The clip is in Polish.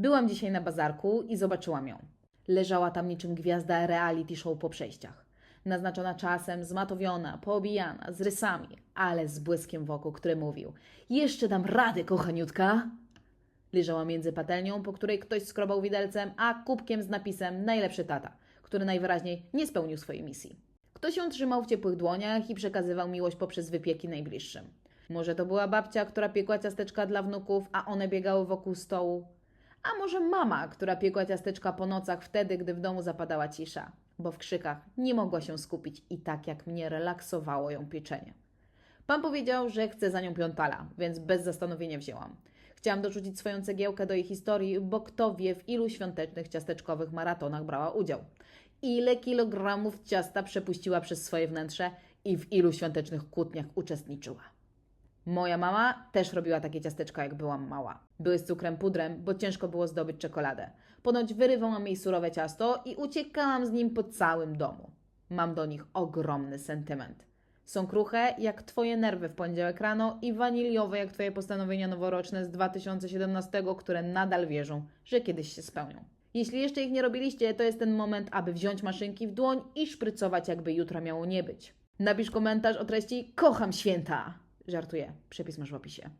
Byłam dzisiaj na bazarku i zobaczyłam ją. Leżała tam niczym gwiazda reality show po przejściach. Naznaczona czasem, zmatowiona, poobijana, z rysami, ale z błyskiem wokół, który mówił: Jeszcze dam radę, kochaniutka! Leżała między patelnią, po której ktoś skrobał widelcem, a kubkiem z napisem Najlepszy tata, który najwyraźniej nie spełnił swojej misji. Ktoś ją trzymał w ciepłych dłoniach i przekazywał miłość poprzez wypieki najbliższym. Może to była babcia, która piekła ciasteczka dla wnuków, a one biegały wokół stołu. A może mama, która piekła ciasteczka po nocach wtedy, gdy w domu zapadała cisza, bo w krzykach nie mogła się skupić i tak jak mnie relaksowało ją pieczenie. Pan powiedział, że chce za nią piątala, więc bez zastanowienia wzięłam. Chciałam dorzucić swoją cegiełkę do jej historii, bo kto wie, w ilu świątecznych ciasteczkowych maratonach brała udział. Ile kilogramów ciasta przepuściła przez swoje wnętrze i w ilu świątecznych kłótniach uczestniczyła. Moja mama też robiła takie ciasteczka, jak byłam mała. Były z cukrem pudrem, bo ciężko było zdobyć czekoladę. Ponoć wyrywałam jej surowe ciasto i uciekałam z nim po całym domu. Mam do nich ogromny sentyment. Są kruche jak Twoje nerwy w poniedziałek rano i waniliowe jak Twoje postanowienia noworoczne z 2017, które nadal wierzą, że kiedyś się spełnią. Jeśli jeszcze ich nie robiliście, to jest ten moment, aby wziąć maszynki w dłoń i szprycować, jakby jutra miało nie być. Napisz komentarz o treści Kocham święta! Żartuję, przepis masz w opisie.